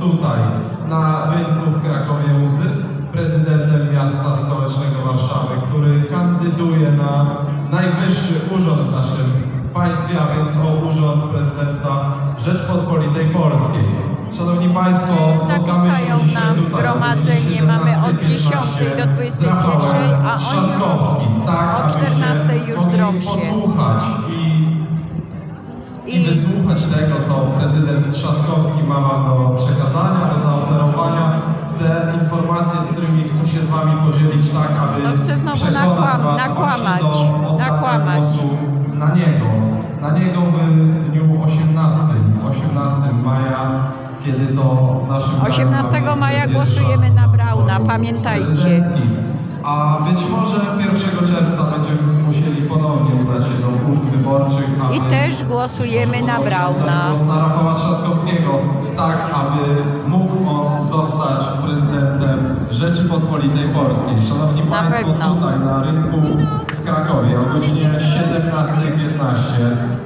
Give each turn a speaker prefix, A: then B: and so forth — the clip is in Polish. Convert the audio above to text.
A: tutaj, na rynku w Krakowie z prezydentem miasta stołecznego Warszawy, który kandyduje na najwyższy urząd w naszym państwie, a więc o urząd prezydenta Rzeczpospolitej Polskiej. Szanowni Państwo, dzisiaj
B: nam zgromadzenie, mamy od 10 do 21, a oni
A: Trzaskowskim, tak,
B: o
A: abyście
B: 14 już drą się.
A: posłuchać i i
B: I
A: wysłuchać tego, co prezydent Trzaskowski którymi chcę się z Wami podzielić, tak aby
B: No chcę znowu nakłam-
A: was
B: nakłamać,
A: do
B: nakłamać.
A: głosu Na niego. Na niego w dniu 18, 18 maja, kiedy to w naszym kraju
B: 18
A: mamy
B: maja głosujemy na Brauna, pamiętajcie.
A: A być może 1 czerwca będziemy musieli ponownie udać się do urn wyborczych.
B: I też głosujemy na Brauna.
A: Głos na Rafała Trzaskowskiego, tak aby mógł on zostać prezydentem Rzeczypospolitej Polskiej. Szanowni
B: Na
A: Państwo,
B: pewno.
A: tutaj na rynku w Krakowie o godzinie 17.15